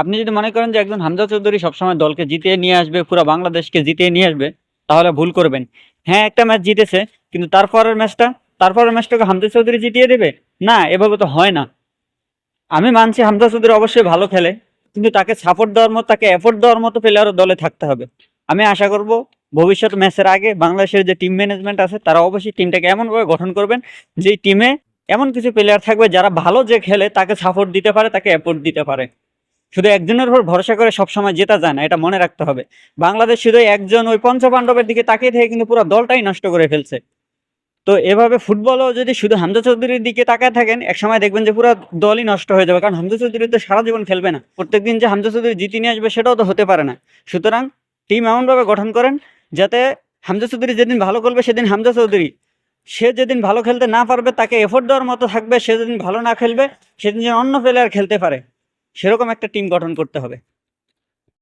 আপনি যদি মনে করেন যে একজন হামজা চৌধুরী সবসময় দলকে জিতিয়ে নিয়ে আসবে, পুরো বাংলাদেশকে জিতিয়ে নিয়ে আসবে, তাহলে ভুল করবেন। হ্যাঁ একটা ম্যাচ জিতেছে, কিন্তু তারপরের ম্যাচটা, তারপরের ম্যাচটাকে হামজা চৌধুরী জিতিয়ে দেবে? না, এভাবে তো হয় না। আমি মানছি হামজা চৌধুরী অবশ্যই ভালো খেলে, কিন্তু তাকে সাপোর্ট দেওয়ার মতো, তাকে এফোর্ট দেওয়ার মতো প্লেয়ারও দলে থাকতে হবে। আমি আশা করব, ভবিষ্যৎ ম্যাচের আগে বাংলাদেশের যে টিম ম্যানেজমেন্ট আছে, তারা অবশ্যই টিমটাকে এমনভাবে গঠন করবেন যে টিমে এমন কিছু প্লেয়ার থাকবে যারা ভালো যে খেলে, তাকে সাপোর্ট দিতে পারে, তাকে এফোর্ট দিতে পারে। শুধু একজনের উপর ভরসা করে সবসময় জেতা যায় না, এটা মনে রাখতে হবে। বাংলাদেশ শুধু একজন ওই পঞ্চপাণ্ডবের দিকে তাকিয়ে থেকে কিন্তু পুরো দলটাই নষ্ট করে ফেলছে। তো এভাবে ফুটবলও যদি শুধু হামজা চৌধুরীর দিকে তাকায় থাকেন, একসময় দেখবেন যে পুরো দলই নষ্ট হয়ে যাবে, কারণ হামজা চৌধুরী তো সারা জীবন খেলবে না। প্রত্যেকদিন যে হামজা চৌধুরী জিতে নিয়ে আসবে সেটাও তো হতে পারে না। সুতরাং টিম এমনভাবে গঠন করেন যাতে হামজা চৌধুরী যেদিন ভালো করবে সেদিন হামজা চৌধুরী, সে যেদিন ভালো খেলতে না পারবে তাকে এফোর্ট দেওয়ার মতো থাকবে, সে যেদিন ভালো না খেলবে সেদিন যেন অন্য প্লেয়ার খেলতে পারে। সেরকম একটা টিম গঠন করতে হবে।